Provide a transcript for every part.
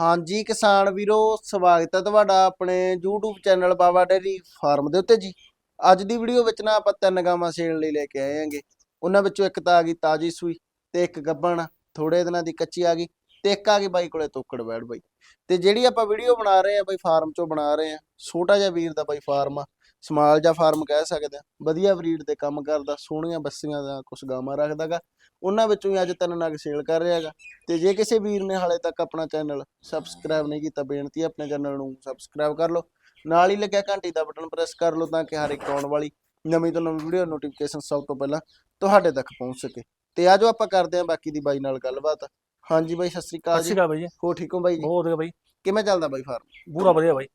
ਹਾਂਜੀ ਕਿਸਾਨ ਵੀਰੋ, ਸਵਾਗਤ ਹੈ ਤੁਹਾਡਾ ਆਪਣੇ YouTube channel Baba dairy farm ਦੇ ਉੱਤੇ ਜੀ। ਅੱਜ ਦੀ ਵੀਡੀਓ ਵਿੱਚ ਨਾ ਆਪਾਂ ਤਿੰਨ ਗਾਵਾਂ ਸੇਲ ਲਈ ਲੈ ਕੇ ਆਏ ਹਾਂਗੇ। ਉਹਨਾਂ ਵਿੱਚੋਂ ਇੱਕ ਤਾਂ ਆ ਗਈ ਤਾਜੀ ਸੂਈ ਤੇ ਇੱਕ ਗੱਬਣ ਥੋੜੇ ਦਿਨਾਂ ਦੀ ਕੱਚੀ ਆ ਗਈ। ਤੇ ਇੱਕ ਆ ਗਈ ਬਾਈ ਕੋਲੇ ਤੋਕੜ ਬੈੜ ਬਾਈ। ਤੇ ਜਿਹੜੀ ਆਪਾਂ ਵੀਡੀਓ ਬਣਾ ਰਹੇ ਆ ਬਾਈ ਫਾਰਮ ਚੋਂ ਬਣਾ ਰਹੇ ਆ ਛੋਟਾ ਜਿਹਾ ਵੀਰ ਦਾ ਬਾਈ ਫਾਰਮ ਆ। ਸਮਾਲ ਜਿਹਾ ਫਾਰਮ ਕਹਿ ਸਕਦੇ ਆ ਵਧੀਆ ਬਰੀਡ ਤੇ ਕੰਮ ਕਰਦਾ, ਸੋਹਣੀਆਂ ਬੱਸੀਆਂ ਦਾ ਕੁਛ ਗਾਵਾਂ ਰੱਖਦਾਗਾ। ਉਹਨਾਂ ਵਿੱਚੋਂ ਹੀ ਅੱਜ ਤਿੰਨ ਨਗ ਸੇਲ ਕਰ ਰਿਹਾ ਹੈਗਾ। ਤੇ ਜੇ ਕਿਸੇ ਵੀਰ ਨੇ ਹਾਲੇ ਤੱਕ ਆਪਣਾ ਚੈਨਲ ਸਬਸਕ੍ਰਾਈਬ ਨਹੀਂ ਕੀਤਾ, ਬੇਨਤੀ ਹੈ ਆਪਣੇ ਚੈਨਲ ਨੂੰ ਸਬਸਕ੍ਰਾਈਬ ਕਰ ਲਓ। ਨਾਲ ਹੀ ਲੱਗਿਆ ਘੰਟੀ ਦਾ ਬਟਨ ਪ੍ਰੈਸ ਕਰ ਲਓ ਤਾਂ ਕਿ ਹਰ ਇੱਕ ਆਉਣ ਵਾਲੀ ਨਵੀਂ ਤੋਂ ਨਵੀਂ ਵੀਡੀਓ ਨੋਟੀਫਿਕੇਸ਼ਨ ਸਭ ਤੋਂ ਪਹਿਲਾਂ ਤੁਹਾਡੇ ਤੱਕ ਪਹੁੰਚ ਸਕੇ। ਤੇ ਆਜੋ ਆਪਾਂ ਕਰਦੇ ਹਾਂ ਬਾਕੀ ਦੀ ਬਾਈ ਨਾਲ ਗੱਲਬਾਤ। ਹਾਂਜੀ ਬਾਈ ਸਤਿ ਸ੍ਰੀ ਅਕਾਲ ਸਤਿ ਜੀ। ਅਕਾਲ ਬਾਈ ਜੀ। ਹੋ ਠੀਕ ਹੋ ਬਾਈ ਜੀ? ਬਹੁਤ ਵਧੀਆ ਬਾਈ। ਕਿਵੇਂ ਚੱਲਦਾ ਬਾਈ ਫਾਰਮ ਪੂਰਾ ਵਧੀਆ ਬਾਈ।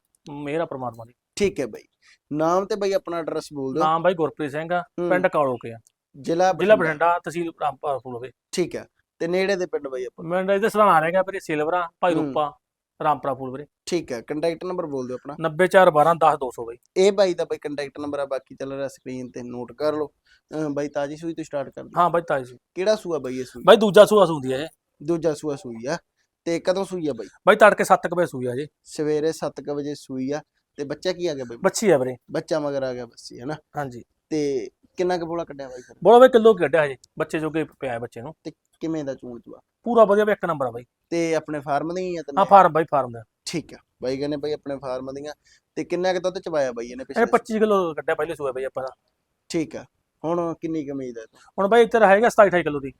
ਮੇਰਾ ਪ੍ਰਮਾਤਮਾ ਦੀ। ਠੀਕ ਹੈ ਬਾਈ। ਨਾਮ ਤੇ ਬਾਈ ਆਪਣਾ ਐਡਰੈਸ ਬੋਲ ਦਿਓ। ਨਾਮ ਬਾਈ ਗੁਰਪ੍ਰੀਤ ਸਿੰਘ ਆ। ਹੂੰ, ਪਿੰਡ ਕਾਲੋਕੇ ਆ। ਜ਼ਿਲ੍ਹਾ ਜ਼ਿਲ੍ਹਾ ਬਠਿੰਡਾ। ਤਹਿਸੀਲ ਰਾਮਪੁਰ ਹੋਵੇ ਠੀਕ ਹੈ। ਤੇ ਨੇੜੇ ਦੇ ਪਿੰਡ ਬਾਈ ਆਪਾਂ? ਮੈਂ ਇਹਦੇ ਸਰਾਂ ਆ ਰਿਹਾ ਵੀਰੇ ਸਿਲਵਰਾ ਭਾਈ ਹੂੰ। ਰੂਪਾ ਰਾਮਪੁਰਾ ਫੂਲ ਵੀਰੇ। ਠੀਕ ਹੈ। ਕੰਟੈਕਟ ਨੰਬਰ ਬੋਲ ਦਿਓ ਆਪਣਾ। 90412 10200 ਬਾਈ। ਇਹ ਬਾਈ ਦਾ ਬਾਈ ਕੰਟੈਕਟ ਨੰਬਰ ਆ। ਬਾਕੀ ਚੱਲ ਰਿਹਾ ਸਕਰੀਨ ਤੇ ਨੋਟ ਕਰ ਲਓ। ਬਾਈ ਤਾਜੀ ਸੂਈ ਤੋਂ ਸਟਾਰਟ ਕਰਦੇ ਹਾਂ। ਬਾਈ ਤਾਜੀ ਕਿਹੜਾ ਸੂਆ ਬਾਈ ਇਹ ਸੂਈ? ਬਾਈ ਦੂਜਾ ਸੂਆ ਸੂੰਦੀ ਇਹ। ਦੂਜਾ ਸੂਆ ਸੂਈ ਆ ਤੇ ਕਦੋਂ ਸੂਈ ਆ ਬਾਈ? ਬਾਈ ਤੜਕੇ 7 ਵਜੇ ਸੂਈ ਆ ਜੀ। ਸਵੇਰੇ 7:00 ਵਜੇ ਸੂਈ ਆ ਤੇ ਬੱਚਾ ਕੀ ਆ ਗਿਆ ਬਾਈ? ਬੱਚੀ ਆ ਵੀਰੇ। ਬੱਚਾ ਮਗਰ ਆ ਗਿਆ ਬੱਸੀ ਹੈ ਨਾ ਹਾਂਜੀ। ਤੇ ਕਿੰਨਾ ਕੁ ਬੋਲਾ ਕੱਢਿਆ ਬਾਈ ਫਿਰ? ਬੋਲਾ ਬਾਈ ਕਿਲੋ ਕੱਢਿਆ ਜੀ ਬੱਚੇ ਜੋਗੇ ਪਿਆ ਹੈ ਬੱਚੇ ਨੂੰ। ਕਿਵੇਂ ਦਾ ਚੂਣ ਚੂਆ ਪੂਰਾ ਵਧੀਆ ਬਾਈ ਇੱਕ ਨੰਬਰ ਆ ਬਾਈ। ਤੇ ਆਪਣੇ ਫਾਰਮ ਹੀ ਆ ਹਾਂ ਤੈਨੂੰ ਫਾਰਮ ਬਾਈ ਫਾਰਮ ਦਾ। ਠੀਕ ਆ ਬਾਈ ਕਹਿੰਦੇ ਬਾਈ ਆਪਣੇ ਫਾਰਮ ਦੀਆਂ ਤੇ ਕਿੰਨਾ ਕੁ ਦੁੱਧ ਚਵਾਇਆ ਬਾਈ ਇਹਨੇ ਇਹ ਪਿਛਲੇ 25 ਕਿਲੋ ਕੱਢਿਆ ਪਹਿਲੇ ਸੂਆ ਬਾਈ ਆਪਾਂ ਦਾ। ਠੀਕ ਆ ਹੁਣ ਕਿੰਨੀ ਕੁ ਉਮੀਦ ਹੈ ਹੁਣ ਬਾਈ ਇੱਧਰ ਹੈਗਾ 27 28 ਕਿਲੋ ਦੀ।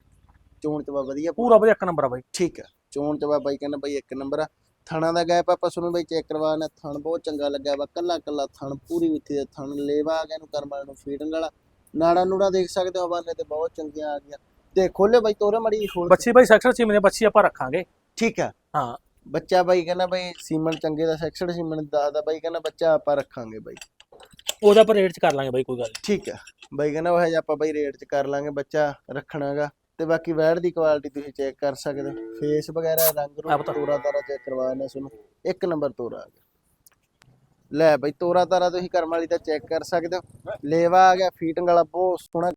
ਚੋਣ ਚਵਾ ਵਧੀਆ ਪੂਰਾ। ਵਧੀਆ ਇੱਕ ਨੰਬਰ ਆ ਬਾਈ। ਠੀਕ ਆ। ਚੋਣ ਚਵਾ ਬਾਈ ਕਹਿੰਦਾ ਬਾਈ ਇੱਕ ਨੰਬਰ ਆ। ਥਣਾ ਦਾ ਗੈਪ ਆਪਾਂ ਤੁਹਾਨੂੰ ਬਾਈ ਚੈੱਕ ਕਰਵਾਣਾ ਥਣ ਬਹੁਤ ਚੰਗਾ ਲੱਗਿਆ ਵਾ ਕੱਲਾ ਕੱਲਾ ਥਣ ਪੂਰੀ ਮਿੱਠੀ ਦੇ ਥਣ। ਲੇਵਾ ਆ ਗਿਆ ਇਹਨੂੰ ਕਰਮ ਵਾਲੇ ਨੂੰ ਫੀਡਿੰਗ ਵਾਲਾ। ਨਾੜਾ ਨੂੜਾ ਦੇਖ ਸਕਦੇ ਹੋ ਹਵਾਲੇ ਤੇ ਬਹੁਤ ਚੰਗੀਆਂ ਆ ਗਈਆਂ। ਤੇ ਖੋਲੇ ਬਾਈ ਤੋਰੇ ਮੜੀ ਖੋਲ ਬੱਚੀ ਬਾਈ ਸੈਕਟਰ ਸੀ ਮੇਰੇ ਬੱਚੀ ਆਪਾਂ ਰੱਖਾਂਗੇ। ਠੀਕ ਆ। ਹਾਂ। ਬੱਚਾ ਬਾਈ ਕਹਿੰਦਾ ਬਾਈ ਸੀਮਨ ਚੰਗੇ ਦਾ ਸੈਕਸਡ ਸੀਮਨ ਦੱਸਦਾ ਬਾਈ ਕਹਿੰਦਾ ਬੱਚਾ ਆਪਾਂ ਰੱਖਾਂਗੇ ਬਾਈ। ਉਹਦਾ ਪਰ ਰੇਟ ਚ ਕਰ ਲਾਂਗੇ ਬਾਈ ਕੋਈ ਗੱਲ ਨੀ। ਠੀਕ ਆ। ਬਾਈ ਕਹਿੰਦਾ ਉਹ ਆਪਾਂ ਬਾਈ ਰੇਟ 'ਚ ਕਰ ਲਾਂਗੇ ਬੱਚਾ ਰੱਖਣਾਗਾ। ਤੇ ਬਾਕੀ ਵੈੜ ਦੀ ਕੁਆਲਿਟੀ ਤੁਸੀਂ ਚੈੱਕ ਕਰ ਸਕਦੇ ਹੋ। ਫੇਸ ਵਗੈਰਾ ਰੰਗ ਰੂਪ। ਤੋਰਾ ਤਾਰਾ ਚੈੱਕ ਕਰਵਾਉਣਾ ਤੁਹਾਨੂੰ ਇੱਕ ਨੰਬਰ ਤੋਰਾ ਆ ਗਿਆ। ਲੈ ਬਾਈ ਤੋਰਾ ਤਾਰਾ ਤੁਸੀਂ ਕਰਮ ਵਾਲੀ ਦਾ ਚੈੱਕ ਕਰ ਸਕਦੇ ਹੋ। ਲੇਵਾ ਆ ਗਿਆ ਫੀਟਿੰਗ ਵਾਲਾ ਬਹੁਤ ਸੋਹਣਾ।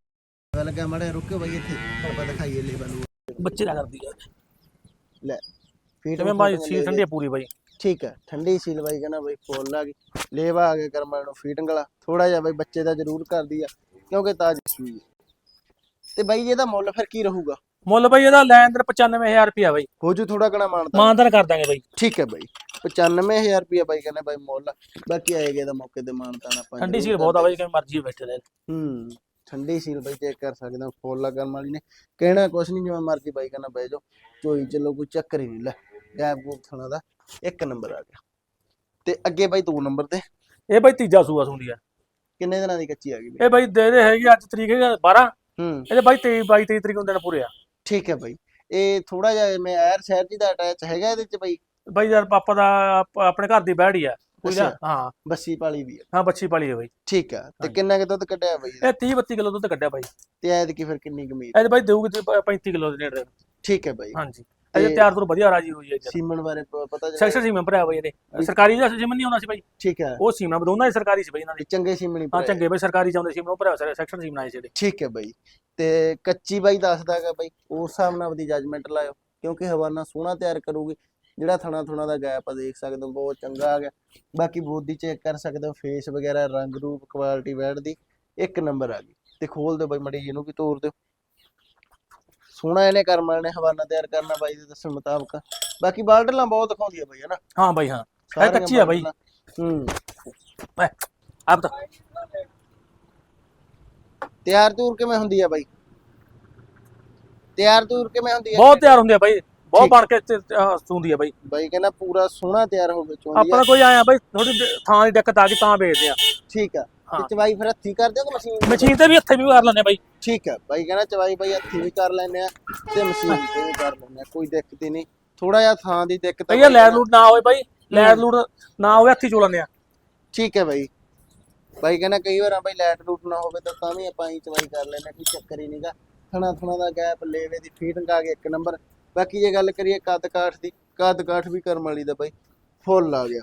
ਲੱਗਾ ਮੜੇ ਰੁਕਿਓ ਬਾਈ ਇੱਥੇ ਆਪਾਂ ਦਿਖਾਈਏ ਲੇਵਾ ਨੂੰ ਬੱਚੇ ਦਾ ਕਰਦੀ ਆ ਲੈ ਫੀਟਿੰਗ ਜਿਵੇਂ ਬਾਈ ਸੀ ਠੰਡੀ ਆ ਪੂਰੀ ਬਾਈ। ਠੀਕ ਹੈ ਠੰਡੀ ਸੀਲ ਬਾਈ ਕਹਿੰਦਾ ਬਾਈ ਫੁੱਲ ਆ ਗਈ। ਲੇਵਾ ਆ ਗਿਆ ਕਰਮ ਵਾਲੇ ਨੂੰ ਫੀਟਿੰਗ ਵਾਲਾ। ਥੋੜਾ ਜਿਹਾ ਬਾਈ ਬੱਚੇ ਦਾ ਜ਼ਰੂਰ ਕਰਦੀ ਆ ਕਿਉਂਕਿ ਤਾਜੀ ਸੂਈ ਹੈ ਤੇ ਬਾਈ ਇਹਦਾ ਮੁੱਲ ਫਿਰ ਕੀ ਰਹੂਗਾ? ਮੁੱਲ ਬਾਈ ਇਹਦਾ ਲੈਣ ਦਰ 95000 ਰੁਪਿਆ ਬਾਈ। ਹੋ ਜੂ ਥੋੜਾ ਕਣਾ ਮਾਨਤਾ ਮਾਨਦਾਰ ਕਰ ਦਾਂਗੇ ਬਾਈ। ਠੀਕ ਹੈ ਬਾਈ। 95000 ਰੁਪਏ ਬਾਈ ਕਹਿੰਦੇ ਬਾਈ ਮੁੱਲ। ਬਾਕੀ ਆਏਗਾ ਦਾ ਮੌਕੇ ਤੇ ਮਾਨਤਾ ਆਪਾਂ ਠੰਡੀ ਸੀਲ ਬਹੁਤ ਆ। ਬਾਈ ਕਿਵੇਂ ਮਰਜ਼ੀ ਬੈਠੇ ਰਹੇ ਹੂੰ ਠੰਡੀ ਸੀਲ ਬਾਈ ਚੈੱਕ ਕਰ ਸਕਦੇ ਹੋ। ਫੁੱਲ ਵਾਲੀ ਨੇ। ਕਹਿਣਾ ਕੁਛ ਨਹੀਂ ਜਿਵੇਂ ਮਰਜ਼ੀ ਬਾਈ ਕਹਿੰਦਾ ਬਹਿ ਜਾਓ। ਚੋਈ ਚੱਲੋ ਕੋਈ ਚੱਕਰ ਹੀ ਨਹੀਂ ਲੈ। ਗੈਪ ਗੂਪ ਥਣਾ ਦਾ ਇੱਕ ਨੰਬਰ ਆ ਗਿਆ। ਤੇ ਅੱਗੇ ਬਾਈ ਦੋ ਨੰਬਰ ਤੇ ਇਹ ਬਾਈ ਤੀਜਾ ਸੂਆ ਸੁੰਦੀ ਆ ਕਿੰਨੇ ਦਿਨਾਂ ਦੀ ਕੱਚੀ ਆ ਗਈ ਬਾਈ? ਇਹ ਬਾਈ ਦੇ ਦੇ ਹੈਗੀ ਅੱਜ ਤਰੀਕ ਹੈਗਾ 12 ਹੂੰ। ਇਹਦੇ ਬਾਈ 23 22 23 ਤਰੀਕ ਨੂੰ ਦਿਨ ਪੂਰੇ ਆ। ਠੀਕ ਹੈ ਬਾਈ। ਇਹ ਥੋੜਾ ਜਿਹਾ ਮੈਂ ਐਰ ਸ਼ਹਿਰ ਜੀ ਦਾ ਅਟੈਚ ਹੈਗਾ ਇਹਦੇ ਚ ਬਾਈ? ਬਾਈ ਯਾਰ ਪਾਪਾ ਦਾ ਆਪ- ਆਪਣੇ ਘਰ ਦੀ ਬੈੜੀ ਆ। ਕੋਈ ਨਾ ਅੱਛਾ। ਹਾਂ। ਬੱਸੀ ਪਾਲੀ ਵੀ ਹੈ ਹਾਂ ਬੱਚੀ ਪਾਲੀ ਹੈ ਬਾਈ। ਠੀਕ ਆ। ਤੇ ਹਾਂਜੀ। ਕਿੰਨਾ ਕੁ ਦੁੱਧ ਕੱਢਿਆ ਬਾਈ ਇਹ 30 32 ਕਿਲੋ ਦੁੱਧ ਕੱਢਿਆ ਬਾਈ। ਤੇ ਐਦ ਕੀ ਫਿਰ ਕਿੰਨੀ ਕਮੀਜ਼ ਇਹਦੇ ਬਾਈ ਦੇਊਗੀ ਤੇ 35 ਕਿਲੋ ਦੇ ਨੇੜੇ। ਠੀਕ ਹੈ ਬਾਈ। ਹਾਂਜੀ। ਅਜੇ ਤਿਆਰ ਤੋਂ ਵਧੀਆ ਰਾਜੀ ਹੋਈ ਹੈ ਸੀਮਨ ਬਾਰੇ ਪ- ਪਤਾ ਚੱਲਿਆ? ਸੈਕਸ਼ਨ ਸੀਮਾ ਭਰਿਆ ਬਾਈ ਇਹਦੇ। ਸਰਕਾਰੀ ਦਾ ਸੀਮਨ ਨਹੀਂ ਆਉਣਾ ਸੀ ਬਾਈ। ਠੀਕ ਹੈ। ਉਹ ਸੀਮਾ ਦੋਨਾਂ ਹੀ ਸਰਕਾਰੀ ਸੀ ਬਾਈ ਇਹਨਾਂ ਦੇ। ਚੰਗੇ ਸੀਮਨ ਹੀ। ਚੰਗੇ ਬਾਈ ਸਰਕਾਰੀ ਚਾਹੁੰਦੇ ਸੀ ਉਹ ਭਰਿਆ ਸੈਕਸ਼ਨ ਸੀਮਨ ਆਏ ਸੀ ਜਿਹੜੇ ਠੀਕ ਹੈ ਬਾਈ। ਤੇ ਕੱਚੀ ਬਾਈ ਦੱਸਦਾਗਾ ਬਾਈ ਉਸ ਹਿਸਾਬ ਨਾਲ ਆਪਦੀ ਜੱਜਮੈਂਟ ਲਾਇਓ ਕਿਉਂਕਿ ਹਵਾਨਾ ਸੋਹਣਾ ਤਿਆਰ ਕਰੂਗੀ। ਜਿਹੜਾ ਥਣਾ ਥੁਣਾ ਦਾ ਗੈਪ ਆ ਦੇਖ ਸਕਦੇ ਹੋ ਬਹੁਤ ਚੰਗਾ ਆ ਗਿਆ। ਬਾਕੀ ਬੋਦੀ ਚੈੱਕ ਕਰ ਸਕਦੇ ਹੋ ਫੇਸ ਵਗੈਰਾ ਰੰਗ ਰੂਪ ਕੁਆਲਿਟੀ ਵੈੜ ਦੀ ਇੱਕ ਨੰਬਰ ਆ ਗਈ। ਤੇ ਖੋਲ ਦਿਓ ਬਾਈ ਮੜੀ ਇਹਨੂੰ ਵੀ ਤੋੜ ਦਿਓ। ਸੋਹਣਾ ਇਹਨੇ ਕਰਮ ਨੇ ਹਵਾਨਾ ਤਿਆਰ ਕਰਨਾ ਬਾਈ ਦੇ ਦੱਸਣ ਮੁਤਾਬਕ। ਬਾਕੀ ਬਾਲਟਲਾਂ ਬਹੁਤ ਦਿਖਾਉਂਦੀ ਆ ਬਾਈ ਹਨਾ ਹਾਂ ਬਾਈ ਹਾਂ। ਸਾਰੀਆਂ ਕੱਚੀ ਆ ਬਾਈ। ਬਾਲਟਲਾਂ। ਹੂੰ। ਆਪ ਤਾਂ। ਤਿਆਰ ਤੂਰ ਕਿਵੇਂ ਹੁੰਦੀ ਆ ਬਾਈ? ਤਿਆਰ ਤੂਰ ਕਿਵੇਂ ਹੁੰਦੀ ਆ? ਬਹੁਤ ਤਿਆਰ ਹੁੰਦੇ ਆ ਬਾਈ। ਬਹੁਤ ਠੀਕ। ਬਣ ਕੇ ਆਹ, ਸੂੰਦੀ ਆ ਬਾਈ। ਬਾਈ ਕਹਿੰਦਾ ਪੂਰਾ ਸੋਹਣਾ ਤਿਆਰ ਹੋਵੇ ਚੋਂਦੀ ਆਪਣਾ ਕੋਈ ਆਇਆ ਬਾਈ ਥੋੜੀ ਥਾਂ ਦੀ ਦਿੱਕਤ ਆ ਗਈ ਤਾਂ ਵੇਚਦੇ ਆ। ਠੀਕ ਆ। ਤੇ ਹਾਂ। ਚਵਾਈ ਫਿਰ ਹੱਥੀ ਕਰਦੇ ਹੋ ਕਿ ਮਸ਼ੀਨ ਮਸ਼ੀਨ ਤੇ ਵੀ ਹੱਥੇ ਵੀ ਕਰ ਲੈਂਦੇ ਆ ਬਾਈ। ਠੀਕ ਆ ਬਾਈ ਕਹਿੰਦਾ ਚਵਾਈ ਬਾਈ ਹੱਥੀ ਵੀ ਕਰ ਲੈਂਦੇ ਆ ਤੇ ਮਸ਼ੀਨ ਤੇ ਵੀ ਕਰ ਲੈਂਦੇ ਆ ਕੋਈ ਦਿੱਕਤ ਹੀ ਨਹੀਂ। ਥੋੜਾ ਜਿਹਾ ਥਾਂ ਦੀ ਦਿੱਕਤ ਆ ਬਾਈ ਲੈਰ ਲੂਟ ਨਾ। ਹੋਵੇ ਬਾਈ ਲੈਰ ਲੂਟ ਨਾ ਹੋਵੇ ਹੱਥੀ ਚੋਲਾਂਦੇ ਆ ਠੀਕ ਹੈ ਬਾਈ। ਬਾਈ ਕਹਿੰਦਾ ਕਈ ਵਾਰ ਬਾਈ ਲਾਈਟ ਲੂਟ ਨਾ ਹੋਵੇ ਤਾਂ ਤਾਂ ਵੀ ਆਪਾਂ ਹੀ ਚਵਾਈ ਕਰ ਲੈਂਦੇ ਆ ਕੋਈ ਚੱਕਰ ਹੀ ਨਹੀਂਗਾ। ਥਣਾ ਥਣਾ ਦਾ ਗੈਪ ਲੇਵੇ ਦੀ ਫੀਟਿੰਗ ਆ ਗਈ ਇੱਕ ਨੰਬਰ। ਬਾਕੀ ਜੇ ਗੱਲ ਕਰੀਏ ਕੱਦ ਕਾਠ ਦੀ ਕੱਦ ਕਾਠ ਵੀ ਕਰਮ ਵਾਲੀ ਦਾ ਬਾਈ ਫੁੱਲ ਆ ਗਿਆ।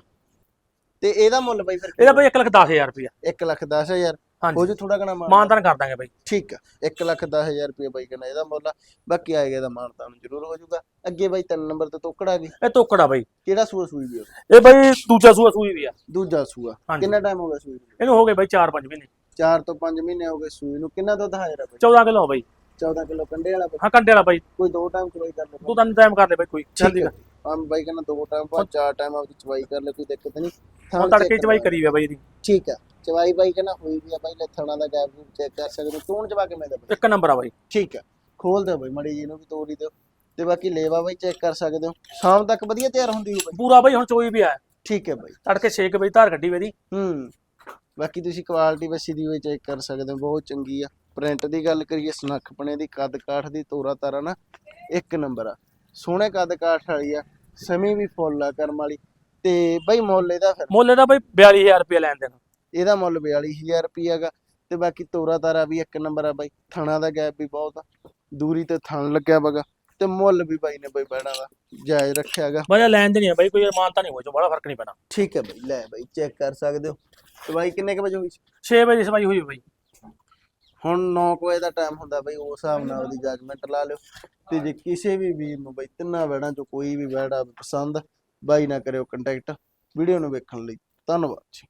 ਤੇ ਇਹਦਾ ਮੁੱਲ ਬਾਈ ਫਿਰ ਇਹਦਾ ਬਾਈ 1 ਲੱਖ 10000 ਰੁਪਇਆ। 1 ਲੱਖ 10000 ਹਾਂਜੀ। ਹੋ ਜੂ ਥੋੜਾ ਘਣਾ ਮਾਨ ਮਾਨਤਾਨ ਕਰ ਦਾਂਗੇ ਬਾਈ। ਠੀਕ ਆ। 1 ਲੱਖ 10000 ਰੁਪਏ ਬਾਈ ਕਹਿੰਦਾ ਇਹਦਾ ਮੁੱਲ ਆ। ਬਾਕੀ ਆਏਗਾ ਦਾ ਮਾਨਤਾਨ ਜ਼ਰੂਰ ਹੋ ਜਾਊਗਾ। ਅੱਗੇ ਬਾਈ ਤਿੰਨ ਨੰਬਰ ਤੇ ਤੋਕੜਾ ਗਈ ਇਹ ਤੋਕੜਾ ਬਾਈ। ਕਿਹੜਾ ਸੂਆ ਸੂਈ ਵੀ? ਇਹ ਬਾਈ ਦੂਜਾ ਸੂਆ ਸੂਈ ਵੀ ਆ। ਦੂਜਾ ਸੂਆ। ਕਿੰਨਾ ਟਾਈਮ ਹੋ ਗਿਆ ਸੂਈ ਨੂੰ? ਇਹਨੂੰ ਹੋ ਗਏ ਬਾਈ 4-5 ਮਹੀਨੇ। 4 ਤੋਂ 5 ਮਹੀਨੇ ਹੋ ਗਏ ਸੂਈ ਨੂੰ। ਕਿੰਨਾ ਦੁੱਧ ਹਾਜ਼ਰ ਆ ਬਾਈ? 14 ਕਿਲੋ ਬਾਈ। 14 ਕਿਲੋ ਕੰਡੇ ਵਾਲਾ ਹਾਂ ਕੰਡੇ ਵਾਲਾ ਬਾਈ। ਕੋਈ ਦੋ ਟਾਈਮ ਚਵਾਈ ਕਰ ਲੈ ਤੂੰ ਤਾਂ ਟਾਈਮ ਕਰ ਲੈ ਬਾਈ ਕੋਈ। ਜਲਦੀ ਹੈ ਆਮ ਬਾਈ ਕਹਿੰਦਾ ਦੋ ਟਾਈਮ ਬਾਅਦ ਚਾਰ ਟਾਈਮ ਆਪਦੀ ਚਵਾਈ ਕਰ ਲੈ ਕੋਈ ਦਿੱਕਤ ਨਹੀਂ। ਹੁਣ ਤੜਕੇ ਚਵਾਈ ਕਰੀ ਵੇ ਬਾਈ ਦੀ ਠੀਕ ਆ ਚਵਾਈ ਬਾਈ ਕਹਿੰਦਾ ਹੋਈ ਵੀ ਆ ਬਾਈ ਲੱਥਣਾ ਦਾ ਗੈਪ ਗੂਪ ਚੈੱਕ ਕਰ ਸਕਦੇ ਹੋ। ਤੂੰ ਚਵਾ ਕੇ ਮੈਂ ਦਾ ਬਾਈ ਇੱਕ ਨੰਬਰ ਆ ਬਾਈ। ਠੀਕ ਆ ਖੋਲ ਦਿਓ ਬਾਈ ਮੜੀ ਜੀ ਨੂੰ ਵੀ ਤੋੜੀ ਦਿਓ। ਤੇ ਬਾਕੀ ਲੇਵਾ ਬਾਈ ਚੈੱਕ ਕਰ ਸਕਦੇ ਹੋ। ਸ਼ਾਮ ਤੱਕ ਵਧੀਆ ਤਿਆਰ ਹੁੰਦੀ ਹੋ ਬਾਈ। ਪੂਰਾ ਬਾਈ ਹੁਣ ਚੋਈ ਵੀ ਆ। ਠੀਕ ਹੈ ਬਾਈ। ਤੜਕੇ 6 ਵਜੇ ਧਾਰ ਗੱਡੀ ਵੇ ਦੀ ਹੂੰ ਬਾਕੀ ਤੁਸੀਂ ਕੁਆਲਿਟੀ ਬੱਸੀ ਦੀ ਵੀ ਚੈੱਕ ਕਰ ਸਕਦੇ ਹੋ ਬਹੁਤ ਚੰਗੀ ਆ। ਪ੍ਰਿੰਟ ਦੀ ਗੱਲ ਕਰੀਏ ਸਨੱਖਪਣੇ ਦੀ ਕੱਦ ਕਾਠ ਦੀ ਤੋਰਾ ਤਾਰਾ ਨਾ ਇੱਕ ਨੰਬਰ ਆ। ਸੋਹਣੇ ਕੱਦ ਕਾਠ ਵਾਲੀ ਆ ਸਮੀ ਵੀ ਫੁੱਲ ਆ ਕਰਮ ਵਾਲੀ। ਤੇ ਬਾਈ ਮੁੱਲ ਇਹਦਾ ਫਿਰ। ਮੁੱਲ ਇਹਦਾ ਬਾਈ 42000 ਰੁਪਏ ਲੈਣ ਦੇਣ। ਇਹਦਾ ਮੁੱਲ 42000 ਰੁਪਈਆ ਗਾ ਤੇ ਬਾਕੀ ਤੋਰਾ ਤਾਰਾ ਵੀ ਇੱਕ ਨੰਬਰ ਆ ਬਾਈ। ਥਣਾ ਦਾ ਗੈਪ ਵੀ ਬਹੁਤ ਆ। ਦੂਰੀ ਤੇ ਥਣ ਲੱਗਿਆ ਬਗਾ। ਤੇ ਮੁੱਲ ਵੀ ਬਾਈ ਨੇ ਬਾਈ ਬੈਣਾ ਦਾ ਜਾਇਜ਼ ਰੱਖਿਆਗਾ ਬਾਈ ਲੈਣ ਦੇਣੀ ਆ ਬਾਈ ਕੋਈ ਮਾਨਤਾ ਨਹੀਂ ਜੋ ਬੜਾ ਫ਼ਰਕ ਨਹੀਂ ਪੈਣਾ। ਠੀਕ ਹੈ ਬਾਈ ਲੈ ਬਾਈ ਚੈੱਕ ਕਰ ਸਕਦੇ ਹੋ। ਤੇ ਬਾਈ ਕਿੰਨੇ ਕੁ ਵਜੇ ਹੋਈ? ਸੀ 6 ਵਜੇ ਸਵਾਈ ਹੋਈ ਬਾਈ। ਹੁਣ 9 ਵਜੇ ਦਾ ਟਾਈਮ ਹੁੰਦਾ ਬਈ ਉਸ ਹਿਸਾਬ ਨਾਲ ਉਹਦੀ ਜੱਜਮੈਂਟ ਲਾ ਲਿਓ। ਤੇ ਜੇ ਕਿਸੇ ਵੀ ਵੀਰ ਨੂੰ ਬਈ ਤਿੰਨਾਂ ਵੈੜਾਂ ਚੋਂ ਕੋਈ ਵੀ ਵੈੜਾ ਪਸੰਦ ਬਾਈ ਨਾ ਕਰਿਓ ਕੰਟੈਕਟ ਵੀਡੀਓ ਨੂੰ ਵੇਖਣ ਲਈ ਧੰਨਵਾਦ ਜੀ।